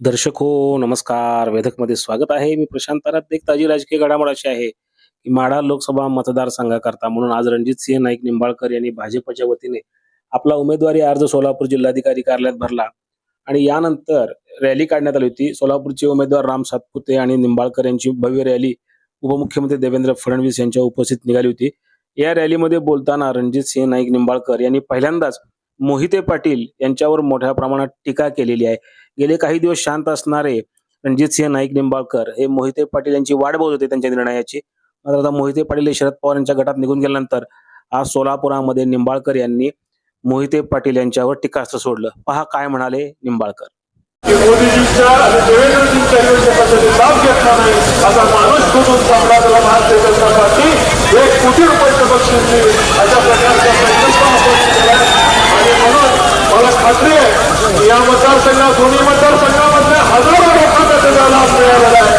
दर्शक हो नमस्कार. वेधकमध्ये स्वागत आहे. मी प्रशांत परत एक ताजी राजकीय घडामोड अशी आहे. की माढा लोकसभा मतदारसंघाकरता म्हणून आज रणजित सिंह नाईक निंबाळकर यांनी भाजपच्या वतीने आपला उमेदवारी अर्ज सोलापूर जिल्हाधिकारी कार्यालयात भरला. आणि यानंतर रॅली काढण्यात आली होती. सोलापूरचे उमेदवार राम सातपुते आणि निंबाळकर यांची भव्य रॅली उपमुख्यमंत्री देवेंद्र फडणवीस यांच्या उपस्थित निघाली होती. या रॅलीमध्ये बोलताना रणजित सिंह नाईक निंबाळकर यांनी पहिल्यांदाच मोहिते पाटील यांच्यावर मोठ्या प्रमाणात टीका केलेली आहे. गेले काही दिवस शांत असणारे रणजित सिंह नाईक निंबाळकर हे मोहिते पाटील यांची वाट बघत होते त्यांच्या निर्णयाची. मात्र आता मोहिते पाटील हे शरद पवार यांच्या गटात निघून गेल्यानंतर आज सोलापुरामध्ये निंबाळकर यांनी मोहिते पाटील यांच्यावर टीकास्त्र सोडलं. पहा काय म्हणाले निंबाळकर. मोदीजींच्या आणि देवेंद्रजींच्या योजनेचा लाभ घेतला नाही असा माणूस शोधून सापडा त्याला भारतीय जनता एक कोटी रुपयाचं बक्षीस अशा प्रकारचा संकल्प आपण केला आणि म्हणून मला या मतदारसंघात दोन्ही मतदारसंघामधल्या हजारो लोकांना त्याचा लाभ मिळालेला आहे.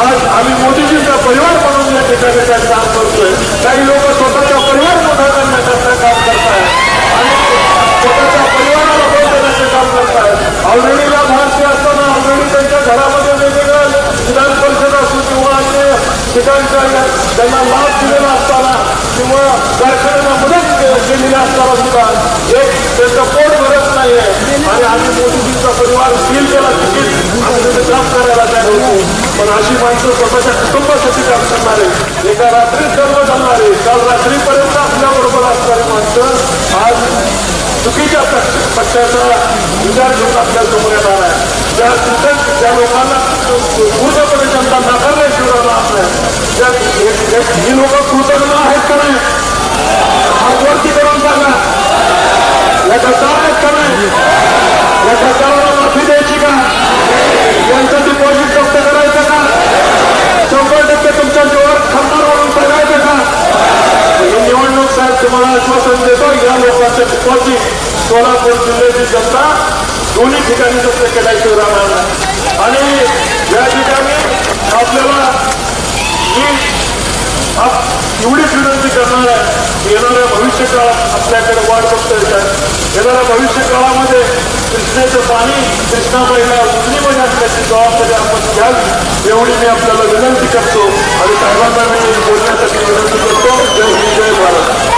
आज आम्ही मोदीजींचा परिवार म्हणून या ठिकाणी काही काम करतोय. काही लोक स्वतःचा परिवार मोठा करण्याचं काम करतायत. आणि स्वतःच्या परिवाराला बळ देण्याचं काम करतायत. ऑलरेडी लाभार्थी असताना ऑलरेडी त्यांच्या घरामध्ये वेगवेगळ्या विधान परिषद असू किंवा अन्य ठिकाणच्या त्यांना लाभ दिलेला असताना किंवा कारखान्यांना मदत केलेली असताना सुद्धा एक त्यांचं पोट भरत आहे. आणि आम्ही मोदीजींचा परिवार सील केला तिकीट. आम्ही त्याचं काम करायला तयार होतो पण अशी माणसं स्वतःच्या कुटुंबासाठी काम करणारे एका रात्री सर्व चालणारे काल रात्रीपर्यंत आपल्याबरोबर असणारी माणसं आज चुकीच्या पक्षाचा विचार घेऊन आपल्यासमोर येणार आहे ज्या कृतज्ञ ज्या लोकांना पूर्णपणे जनता नाकारल्याशिवाय शिवराला असणार त्या ही लोक कृतज्ञ आहेत का नाही? हातवरती करून सांगा. या आश्वासन देतो या लोकांचं डिपॉझिट सोलापूर जिल्ह्याची जनता दोन्ही ठिकाणी जप्त केल्याशिवाय राहणार आणि या ठिकाणी आपल्याला मी आप एवढीच विनंती करणार आहे येणाऱ्या भविष्य काळात आपल्याकडे वाढ बघता येतात येणाऱ्या भविष्य काळामध्ये कृष्णेचं पाणी कृष्णाबाईला उजनीमध्ये असल्याची जबाबदारी आपण घ्यावी एवढी मी आपल्याला विनंती करतो आणि साहेबांना मी बोलण्यासाठी विनंती करतो जय हिंद जय भारत